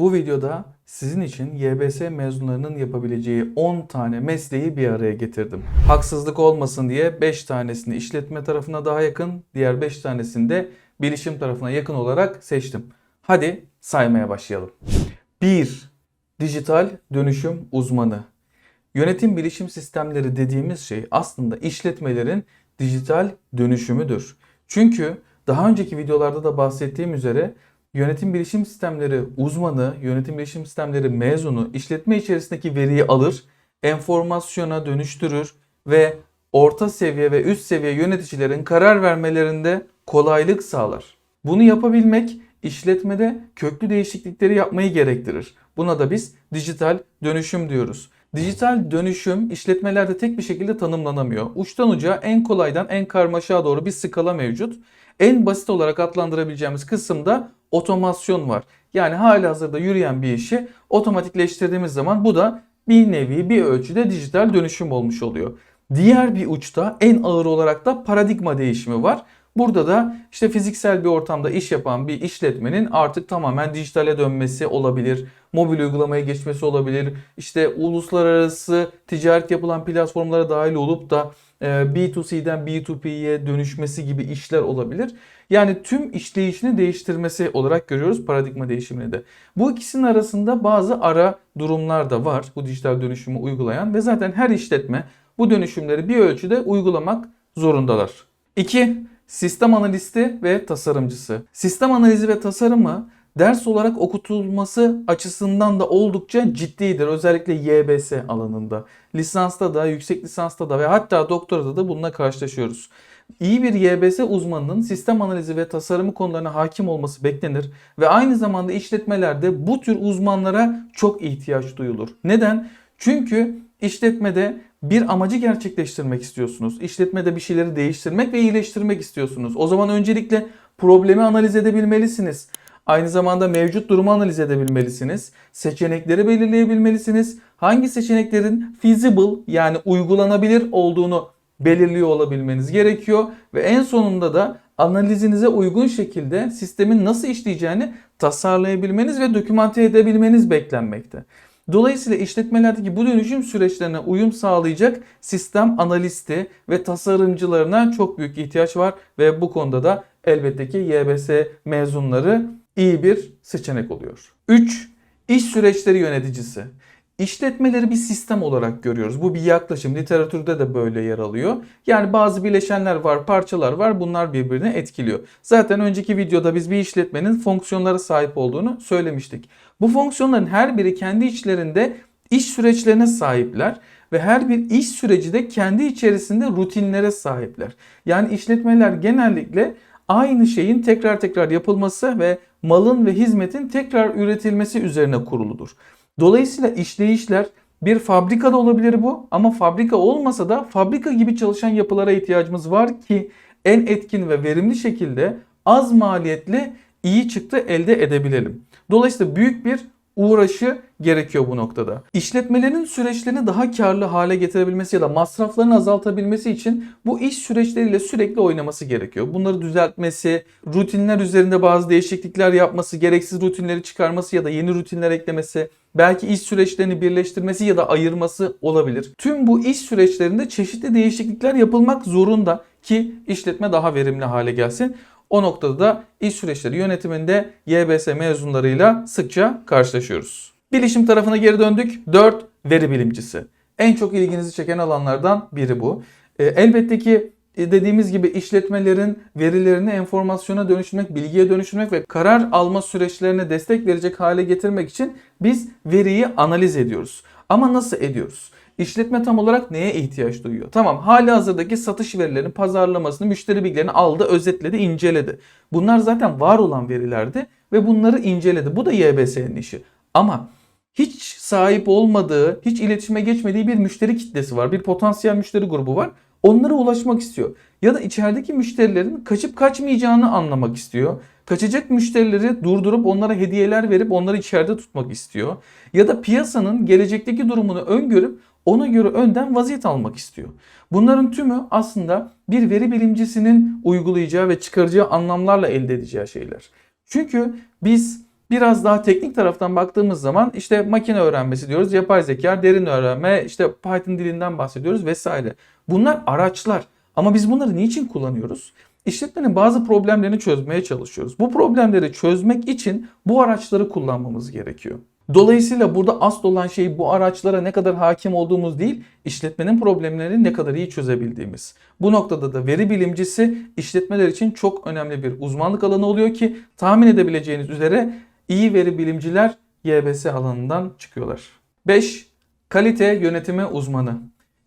Bu videoda sizin için YBS mezunlarının yapabileceği 10 tane mesleği bir araya getirdim. Haksızlık olmasın diye 5 tanesini işletme tarafına daha yakın, diğer 5 tanesini de bilişim tarafına yakın olarak seçtim. Hadi saymaya başlayalım. 1. Dijital dönüşüm uzmanı. Yönetim bilişim sistemleri dediğimiz şey aslında işletmelerin dijital dönüşümüdür. Çünkü daha önceki videolarda da bahsettiğim üzere yönetim bilişim sistemleri uzmanı, yönetim bilişim sistemleri mezunu işletme içerisindeki veriyi alır, enformasyona dönüştürür ve orta seviye ve üst seviye yöneticilerin karar vermelerinde kolaylık sağlar. Bunu yapabilmek işletmede köklü değişiklikleri yapmayı gerektirir. Buna da biz dijital dönüşüm diyoruz. Dijital dönüşüm işletmelerde tek bir şekilde tanımlanamıyor. Uçtan uca en kolaydan en karmaşağa doğru bir skala mevcut. En basit olarak adlandırabileceğimiz kısımda otomasyon var. Yani hali hazırda yürüyen bir işi otomatikleştirdiğimiz zaman bu da bir nevi bir ölçüde dijital dönüşüm olmuş oluyor. Diğer bir uçta en ağır olarak da paradigma değişimi var. Burada da işte fiziksel bir ortamda iş yapan bir işletmenin artık tamamen dijitale dönmesi olabilir. Mobil uygulamaya geçmesi olabilir. İşte uluslararası ticaret yapılan platformlara dahil olup da e, B2C'den B2P'ye dönüşmesi gibi işler olabilir. Yani tüm işleyişini değiştirmesi olarak görüyoruz paradigma değişimini de. Bu ikisinin arasında bazı ara durumlar da var bu dijital dönüşümü uygulayan ve zaten her işletme bu dönüşümleri bir ölçüde uygulamak zorundalar. 2. Sistem analisti ve tasarımcısı. Sistem analizi ve tasarımı ders olarak okutulması açısından da oldukça ciddidir. Özellikle YBS alanında. Lisansta da, yüksek lisansta da ve hatta doktorada da bununla karşılaşıyoruz. İyi bir YBS uzmanının sistem analizi ve tasarımı konularına hakim olması beklenir ve aynı zamanda işletmelerde bu tür uzmanlara çok ihtiyaç duyulur. Neden? Çünkü işletmede bir amacı gerçekleştirmek istiyorsunuz. İşletmede bir şeyleri değiştirmek ve iyileştirmek istiyorsunuz. O zaman öncelikle problemi analiz edebilmelisiniz. Aynı zamanda mevcut durumu analiz edebilmelisiniz. Seçenekleri belirleyebilmelisiniz. Hangi seçeneklerin feasible yani uygulanabilir olduğunu belirliyor olabilmeniz gerekiyor. Ve en sonunda da analizinize uygun şekilde sistemin nasıl işleyeceğini tasarlayabilmeniz ve dokümante edebilmeniz beklenmekte. Dolayısıyla işletmelerdeki bu dönüşüm süreçlerine uyum sağlayacak sistem analisti ve tasarımcılarına çok büyük ihtiyaç var ve bu konuda da elbette ki YBS mezunları iyi bir seçenek oluyor. 3. İş süreçleri yöneticisi. İşletmeleri bir sistem olarak görüyoruz. Bu bir yaklaşım. Literatürde de böyle yer alıyor. Yani bazı bileşenler var, parçalar var. Bunlar birbirini etkiliyor. Zaten önceki videoda biz bir işletmenin fonksiyonlara sahip olduğunu söylemiştik. Bu fonksiyonların her biri kendi içlerinde iş süreçlerine sahipler ve her bir iş süreci de kendi içerisinde rutinlere sahipler. Yani işletmeler genellikle aynı şeyin tekrar tekrar yapılması ve malın ve hizmetin tekrar üretilmesi üzerine kuruludur. Dolayısıyla işleyişler bir fabrikada olabilir bu ama fabrika olmasa da fabrika gibi çalışan yapılara ihtiyacımız var ki en etkin ve verimli şekilde az maliyetli iyi çıktı elde edebilelim. Dolayısıyla büyük bir uğraşı gerekiyor bu noktada. İşletmelerin süreçlerini daha karlı hale getirebilmesi ya da masraflarını azaltabilmesi için bu iş süreçleriyle sürekli oynaması gerekiyor. Bunları düzeltmesi, rutinler üzerinde bazı değişiklikler yapması, gereksiz rutinleri çıkarması ya da yeni rutinler eklemesi, belki iş süreçlerini birleştirmesi ya da ayırması olabilir. Tüm bu iş süreçlerinde çeşitli değişiklikler yapılmak zorunda ki işletme daha verimli hale gelsin. O noktada da iş süreçleri yönetiminde YBS mezunlarıyla sıkça karşılaşıyoruz. Bilişim tarafına geri döndük. 4. Veri bilimcisi. En çok ilginizi çeken alanlardan biri bu. E, elbette ki e, dediğimiz gibi işletmelerin verilerini enformasyona dönüştürmek, bilgiye dönüştürmek ve karar alma süreçlerine destek verecek hale getirmek için biz veriyi analiz ediyoruz. Ama nasıl ediyoruz? İşletme tam olarak neye ihtiyaç duyuyor? Tamam hali hazırdaki satış verilerinin pazarlamasını, müşteri bilgilerini aldı, özetledi, inceledi. Bunlar zaten var olan verilerdi ve bunları inceledi. Bu da YBS'nin işi. Ama hiç sahip olmadığı, hiç iletişime geçmediği bir müşteri kitlesi var. Bir potansiyel müşteri grubu var. Onlara ulaşmak istiyor. Ya da içerideki müşterilerin kaçıp kaçmayacağını anlamak istiyor. Kaçacak müşterileri durdurup onlara hediyeler verip onları içeride tutmak istiyor. Ya da piyasanın gelecekteki durumunu öngörüp ona göre önden vaziyet almak istiyor. Bunların tümü aslında bir veri bilimcisinin uygulayacağı ve çıkaracağı anlamlarla elde edeceği şeyler. Çünkü biz Biraz daha teknik taraftan baktığımız zaman işte makine öğrenmesi diyoruz, yapay zeka, derin öğrenme, işte Python dilinden bahsediyoruz vesaire. Bunlar araçlar. Ama biz bunları niçin kullanıyoruz? İşletmenin bazı problemlerini çözmeye çalışıyoruz. Bu problemleri çözmek için bu araçları kullanmamız gerekiyor. Dolayısıyla burada asıl olan şey bu araçlara ne kadar hakim olduğumuz değil, işletmenin problemlerini ne kadar iyi çözebildiğimiz. Bu noktada da veri bilimcisi işletmeler için çok önemli bir uzmanlık alanı oluyor ki tahmin edebileceğiniz üzere iyi veri bilimciler YBS alanından çıkıyorlar. 5. Kalite yönetimi uzmanı.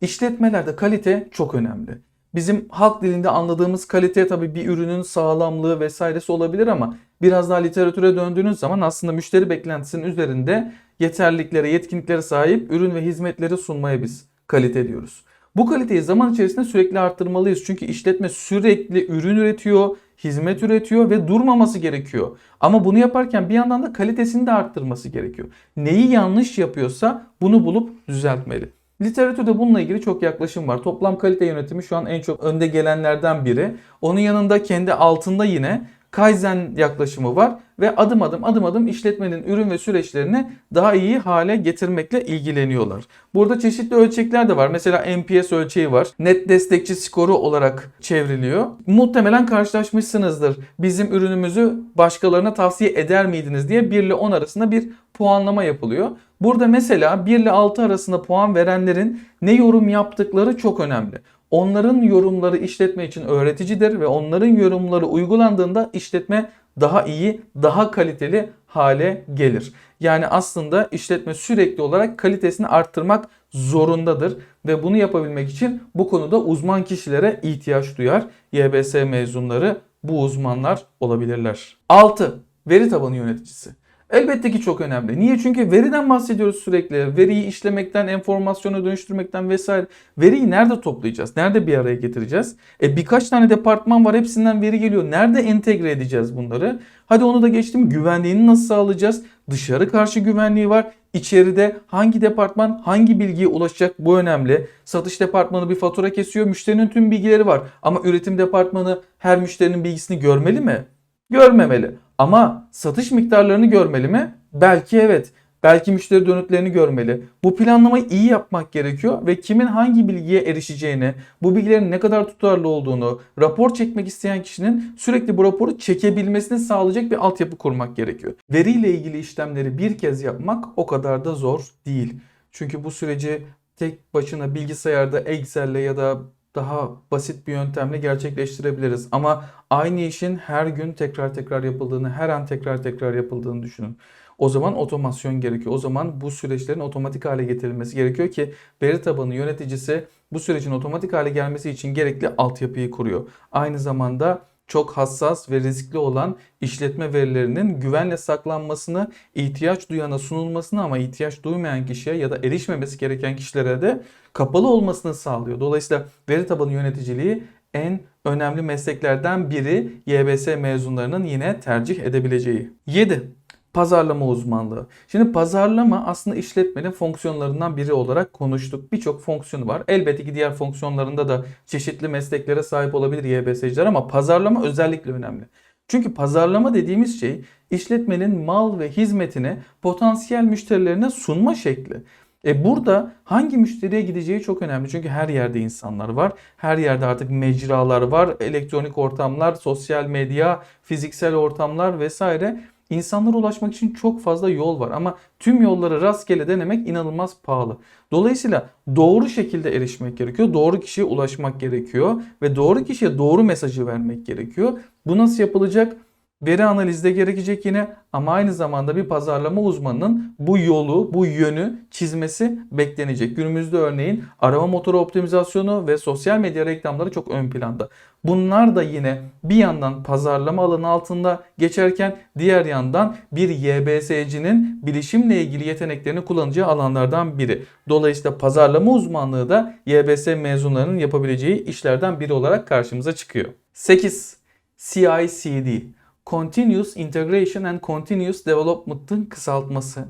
İşletmelerde kalite çok önemli. Bizim halk dilinde anladığımız kalite tabii bir ürünün sağlamlığı vesairesi olabilir ama biraz daha literatüre döndüğünüz zaman aslında müşteri beklentisinin üzerinde yeterliliklere, yetkinliklere sahip ürün ve hizmetleri sunmaya biz kalite diyoruz. Bu kaliteyi zaman içerisinde sürekli arttırmalıyız. Çünkü işletme sürekli ürün üretiyor, hizmet üretiyor ve durmaması gerekiyor. Ama bunu yaparken bir yandan da kalitesini de arttırması gerekiyor. Neyi yanlış yapıyorsa bunu bulup düzeltmeli. Literatürde bununla ilgili çok yaklaşım var. Toplam kalite yönetimi şu an en çok önde gelenlerden biri. Onun yanında kendi altında yine Kaizen yaklaşımı var ve adım adım adım adım işletmenin ürün ve süreçlerini daha iyi hale getirmekle ilgileniyorlar. Burada çeşitli ölçekler de var. Mesela NPS ölçeği var. Net destekçi skoru olarak çevriliyor. Muhtemelen karşılaşmışsınızdır. Bizim ürünümüzü başkalarına tavsiye eder miydiniz diye 1 ile 10 arasında bir puanlama yapılıyor. Burada mesela 1 ile 6 arasında puan verenlerin ne yorum yaptıkları çok önemli. Onların yorumları işletme için öğreticidir ve onların yorumları uygulandığında işletme daha iyi, daha kaliteli hale gelir. Yani aslında işletme sürekli olarak kalitesini arttırmak zorundadır ve bunu yapabilmek için bu konuda uzman kişilere ihtiyaç duyar. YBS mezunları bu uzmanlar olabilirler. 6. Veri tabanı yöneticisi. Elbette ki çok önemli. Niye? Çünkü veriden bahsediyoruz sürekli. Veriyi işlemekten, enformasyona dönüştürmekten vesaire. Veriyi nerede toplayacağız? Nerede bir araya getireceğiz? E birkaç tane departman var. Hepsinden veri geliyor. Nerede entegre edeceğiz bunları? Hadi onu da geçtim. Güvenliğini nasıl sağlayacağız? Dışarı karşı güvenliği var. İçeride hangi departman hangi bilgiye ulaşacak bu önemli. Satış departmanı bir fatura kesiyor. Müşterinin tüm bilgileri var. Ama üretim departmanı her müşterinin bilgisini görmeli mi? Görmemeli. Ama satış miktarlarını görmeli mi? Belki evet. Belki müşteri dönütlerini görmeli. Bu planlamayı iyi yapmak gerekiyor ve kimin hangi bilgiye erişeceğini, bu bilgilerin ne kadar tutarlı olduğunu, rapor çekmek isteyen kişinin sürekli bu raporu çekebilmesini sağlayacak bir altyapı kurmak gerekiyor. Veriyle ilgili işlemleri bir kez yapmak o kadar da zor değil. Çünkü bu süreci tek başına bilgisayarda Excel'le ya da daha basit bir yöntemle gerçekleştirebiliriz. Ama aynı işin her gün tekrar tekrar yapıldığını, her an tekrar tekrar yapıldığını düşünün. O zaman otomasyon gerekiyor. O zaman bu süreçlerin otomatik hale getirilmesi gerekiyor ki veri tabanı yöneticisi bu sürecin otomatik hale gelmesi için gerekli altyapıyı kuruyor. Aynı zamanda çok hassas ve riskli olan işletme verilerinin güvenle saklanmasını ihtiyaç duyana sunulmasını ama ihtiyaç duymayan kişiye ya da erişmemesi gereken kişilere de kapalı olmasını sağlıyor. Dolayısıyla veri tabanı yöneticiliği en önemli mesleklerden biri YBS mezunlarının yine tercih edebileceği. 7. Pazarlama uzmanlığı. Şimdi pazarlama aslında işletmenin fonksiyonlarından biri olarak konuştuk. Birçok fonksiyonu var. Elbette ki diğer fonksiyonlarında da çeşitli mesleklere sahip olabilir YBS'ciler ama pazarlama özellikle önemli. Çünkü pazarlama dediğimiz şey işletmenin mal ve hizmetini potansiyel müşterilerine sunma şekli. E burada hangi müşteriye gideceği çok önemli. Çünkü her yerde insanlar var. Her yerde artık mecralar var. Elektronik ortamlar, sosyal medya, fiziksel ortamlar vesaire. İnsanlara ulaşmak için çok fazla yol var ama tüm yolları rastgele denemek inanılmaz pahalı. Dolayısıyla doğru şekilde erişmek gerekiyor. Doğru kişiye ulaşmak gerekiyor ve doğru kişiye doğru mesajı vermek gerekiyor. Bu nasıl yapılacak? Veri analizde gerekecek yine ama aynı zamanda bir pazarlama uzmanının bu yolu, bu yönü çizmesi beklenecek. Günümüzde örneğin arama motoru optimizasyonu ve sosyal medya reklamları çok ön planda. Bunlar da yine bir yandan pazarlama alanı altında geçerken diğer yandan bir YBS'cinin bilişimle ilgili yeteneklerini kullanacağı alanlardan biri. Dolayısıyla pazarlama uzmanlığı da YBS mezunlarının yapabileceği işlerden biri olarak karşımıza çıkıyor. 8. CI/CD Continuous Integration and Continuous Development'ın kısaltması.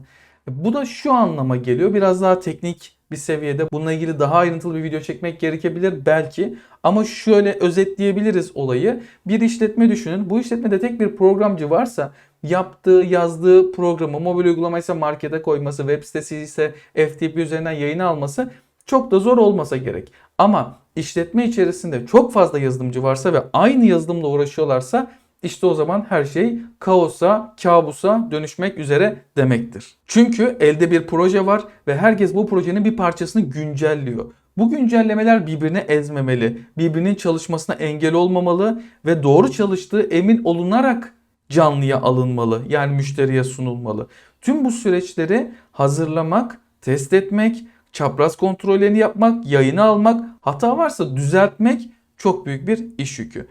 Bu da şu anlama geliyor. Biraz daha teknik bir seviyede bununla ilgili daha ayrıntılı bir video çekmek gerekebilir belki. Ama şöyle özetleyebiliriz olayı. Bir işletme düşünün. Bu işletmede tek bir programcı varsa yaptığı, yazdığı programı mobil uygulamaysa markete koyması, web sitesi ise FTP üzerinden yayını alması çok da zor olmasa gerek. Ama işletme içerisinde çok fazla yazılımcı varsa ve aynı yazılımla uğraşıyorlarsa işte o zaman her şey kaosa, kabusa dönüşmek üzere demektir. Çünkü elde bir proje var ve herkes bu projenin bir parçasını güncelliyor. Bu güncellemeler birbirine ezmemeli, birbirinin çalışmasına engel olmamalı ve doğru çalıştığı emin olunarak canlıya alınmalı. Yani müşteriye sunulmalı. Tüm bu süreçleri hazırlamak, test etmek, çapraz kontrollerini yapmak, yayını almak, hata varsa düzeltmek çok büyük bir iş yükü.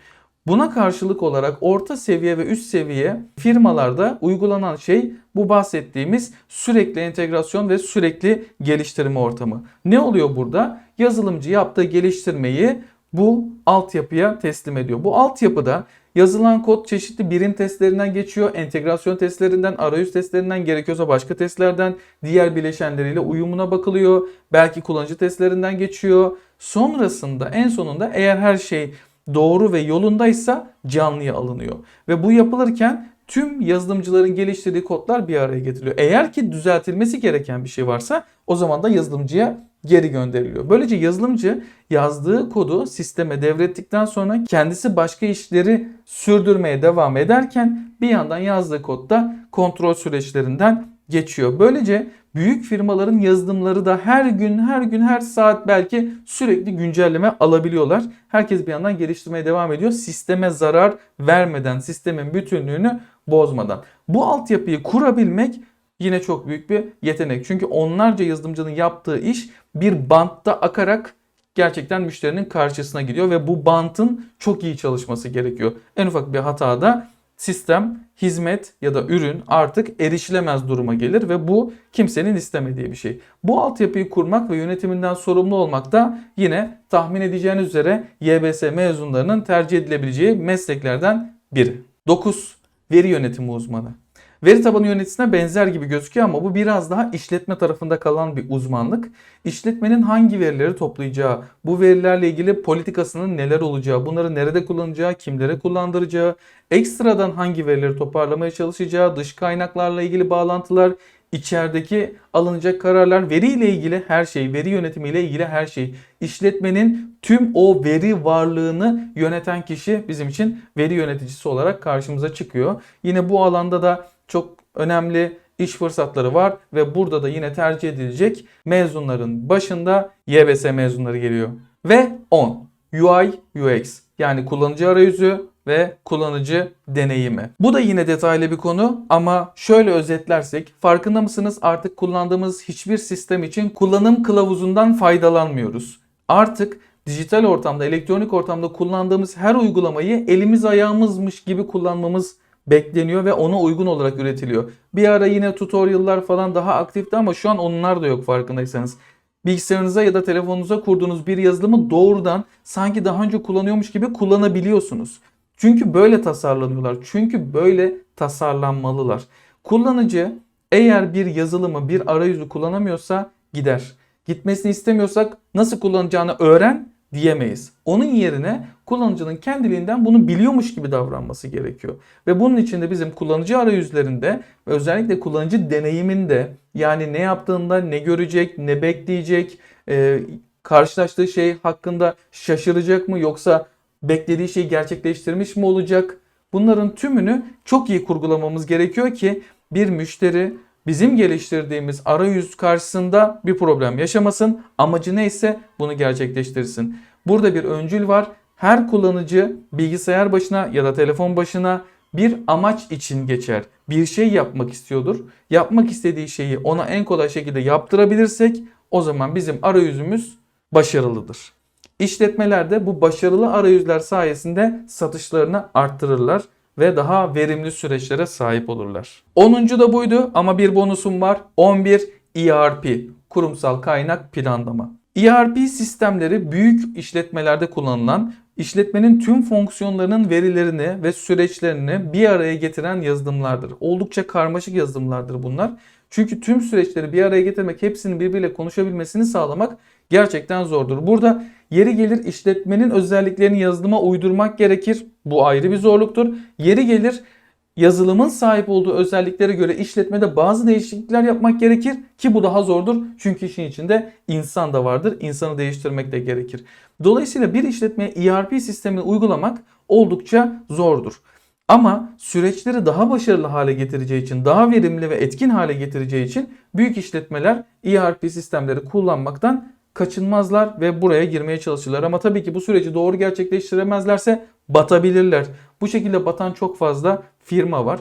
Buna karşılık olarak orta seviye ve üst seviye firmalarda uygulanan şey bu bahsettiğimiz sürekli entegrasyon ve sürekli geliştirme ortamı. Ne oluyor burada? Yazılımcı yaptığı geliştirmeyi bu altyapıya teslim ediyor. Bu altyapıda yazılan kod çeşitli birim testlerinden geçiyor. Entegrasyon testlerinden, arayüz testlerinden, gerekiyorsa başka testlerden, diğer bileşenleriyle uyumuna bakılıyor. Belki kullanıcı testlerinden geçiyor. Sonrasında en sonunda eğer her şey doğru ve yolundaysa canlıya alınıyor. Ve bu yapılırken tüm yazılımcıların geliştirdiği kodlar bir araya getiriliyor. Eğer ki düzeltilmesi gereken bir şey varsa o zaman da yazılımcıya geri gönderiliyor. Böylece yazılımcı yazdığı kodu sisteme devrettikten sonra kendisi başka işleri sürdürmeye devam ederken bir yandan yazdığı kodda kontrol süreçlerinden geçiyor. Böylece büyük firmaların yazılımları da her gün her gün her saat belki sürekli güncelleme alabiliyorlar. Herkes bir yandan geliştirmeye devam ediyor. Sisteme zarar vermeden, sistemin bütünlüğünü bozmadan. Bu altyapıyı kurabilmek yine çok büyük bir yetenek. Çünkü onlarca yazılımcının yaptığı iş bir bantta akarak gerçekten müşterinin karşısına gidiyor ve bu bantın çok iyi çalışması gerekiyor. En ufak bir hatada sistem, hizmet ya da ürün artık erişilemez duruma gelir ve bu kimsenin istemediği bir şey. Bu altyapıyı kurmak ve yönetiminden sorumlu olmak da yine tahmin edeceğiniz üzere YBS mezunlarının tercih edilebileceği mesleklerden biri. 9. Veri yönetimi uzmanı. Veri tabanı yöneticisine benzer gibi gözüküyor ama bu biraz daha işletme tarafında kalan bir uzmanlık. İşletmenin hangi verileri toplayacağı, bu verilerle ilgili politikasının neler olacağı, bunları nerede kullanacağı, kimlere kullandıracağı, ekstradan hangi verileri toparlamaya çalışacağı, dış kaynaklarla ilgili bağlantılar, içerideki alınacak kararlar, veriyle ilgili her şey, veri yönetimiyle ilgili her şey. İşletmenin tüm o veri varlığını yöneten kişi bizim için veri yöneticisi olarak karşımıza çıkıyor. Yine bu alanda da çok önemli iş fırsatları var ve burada da yine tercih edilecek mezunların başında YBS mezunları geliyor. Ve 10. UI UX yani kullanıcı arayüzü ve kullanıcı deneyimi. Bu da yine detaylı bir konu ama şöyle özetlersek farkında mısınız artık kullandığımız hiçbir sistem için kullanım kılavuzundan faydalanmıyoruz. Artık dijital ortamda, elektronik ortamda kullandığımız her uygulamayı elimiz ayağımızmış gibi kullanmamız bekleniyor ve ona uygun olarak üretiliyor. Bir ara yine tutorial'lar falan daha aktifti ama şu an onlar da yok farkındaysanız. Bilgisayarınıza ya da telefonunuza kurduğunuz bir yazılımı doğrudan sanki daha önce kullanıyormuş gibi kullanabiliyorsunuz. Çünkü böyle tasarlanıyorlar. Çünkü böyle tasarlanmalılar. Kullanıcı eğer bir yazılımı, bir arayüzü kullanamıyorsa gider. Gitmesini istemiyorsak nasıl kullanacağını öğren diyemeyiz. Onun yerine kullanıcının kendiliğinden bunu biliyormuş gibi davranması gerekiyor. Ve bunun için de bizim kullanıcı arayüzlerinde ve özellikle kullanıcı deneyiminde yani ne yaptığında ne görecek, ne bekleyecek, e, karşılaştığı şey hakkında şaşıracak mı yoksa beklediği şeyi gerçekleştirmiş mi olacak? Bunların tümünü çok iyi kurgulamamız gerekiyor ki bir müşteri bizim geliştirdiğimiz arayüz karşısında bir problem yaşamasın. Amacı neyse bunu gerçekleştirsin. Burada bir öncül var. Her kullanıcı bilgisayar başına ya da telefon başına bir amaç için geçer. Bir şey yapmak istiyordur. Yapmak istediği şeyi ona en kolay şekilde yaptırabilirsek o zaman bizim arayüzümüz başarılıdır. İşletmeler de bu başarılı arayüzler sayesinde satışlarını arttırırlar ve daha verimli süreçlere sahip olurlar. 10. da buydu ama bir bonusum var. 11 ERP, kurumsal kaynak planlama. ERP sistemleri büyük işletmelerde kullanılan işletmenin tüm fonksiyonlarının verilerini ve süreçlerini bir araya getiren yazılımlardır. Oldukça karmaşık yazılımlardır bunlar. Çünkü tüm süreçleri bir araya getirmek, hepsinin birbiriyle konuşabilmesini sağlamak gerçekten zordur. Burada yeri gelir işletmenin özelliklerini yazılıma uydurmak gerekir. Bu ayrı bir zorluktur. Yeri gelir yazılımın sahip olduğu özelliklere göre işletmede bazı değişiklikler yapmak gerekir ki bu daha zordur. Çünkü işin içinde insan da vardır. İnsanı değiştirmek de gerekir. Dolayısıyla bir işletmeye ERP sistemini uygulamak oldukça zordur. Ama süreçleri daha başarılı hale getireceği için, daha verimli ve etkin hale getireceği için büyük işletmeler ERP sistemleri kullanmaktan kaçınmazlar ve buraya girmeye çalışırlar. Ama tabii ki bu süreci doğru gerçekleştiremezlerse batabilirler. Bu şekilde batan çok fazla firma var.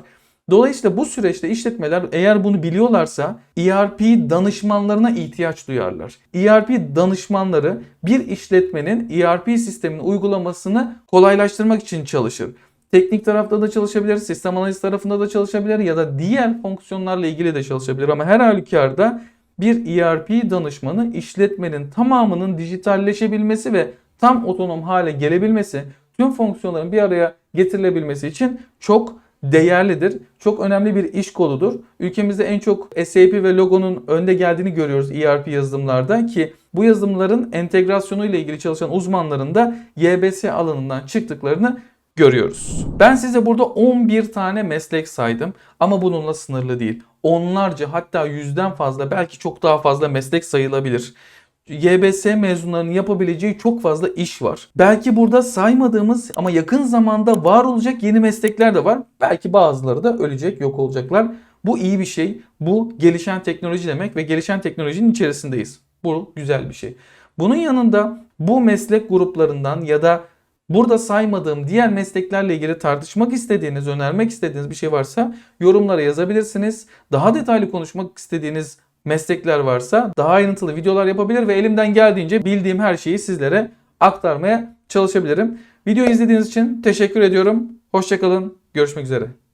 Dolayısıyla bu süreçte işletmeler eğer bunu biliyorlarsa ERP danışmanlarına ihtiyaç duyarlar. ERP danışmanları bir işletmenin ERP sisteminin uygulamasını kolaylaştırmak için çalışır. Teknik tarafta da çalışabilir, sistem analiz tarafında da çalışabilir ya da diğer fonksiyonlarla ilgili de çalışabilir. Ama her halükarda bir ERP danışmanı işletmenin tamamının dijitalleşebilmesi ve tam otonom hale gelebilmesi, tüm fonksiyonların bir araya getirilebilmesi için çok değerlidir. Çok önemli bir iş koludur. Ülkemizde en çok SAP ve Logo'nun önde geldiğini görüyoruz ERP yazılımlarda ki bu yazılımların entegrasyonu ile ilgili çalışan uzmanların da YBS alanından çıktıklarını görüyoruz. Ben size burada 11 tane meslek saydım ama bununla sınırlı değil. Onlarca hatta yüzden fazla belki çok daha fazla meslek sayılabilir. YBS mezunlarının yapabileceği çok fazla iş var. Belki burada saymadığımız ama yakın zamanda var olacak yeni meslekler de var. Belki bazıları da ölecek, yok olacaklar. Bu iyi bir şey. Bu gelişen teknoloji demek ve gelişen teknolojinin içerisindeyiz. Bu güzel bir şey. Bunun yanında bu meslek gruplarından ya da burada saymadığım diğer mesleklerle ilgili tartışmak istediğiniz, önermek istediğiniz bir şey varsa yorumlara yazabilirsiniz. Daha detaylı konuşmak istediğiniz meslekler varsa daha ayrıntılı videolar yapabilir ve elimden geldiğince bildiğim her şeyi sizlere aktarmaya çalışabilirim. Videoyu izlediğiniz için teşekkür ediyorum. Hoşçakalın. Görüşmek üzere.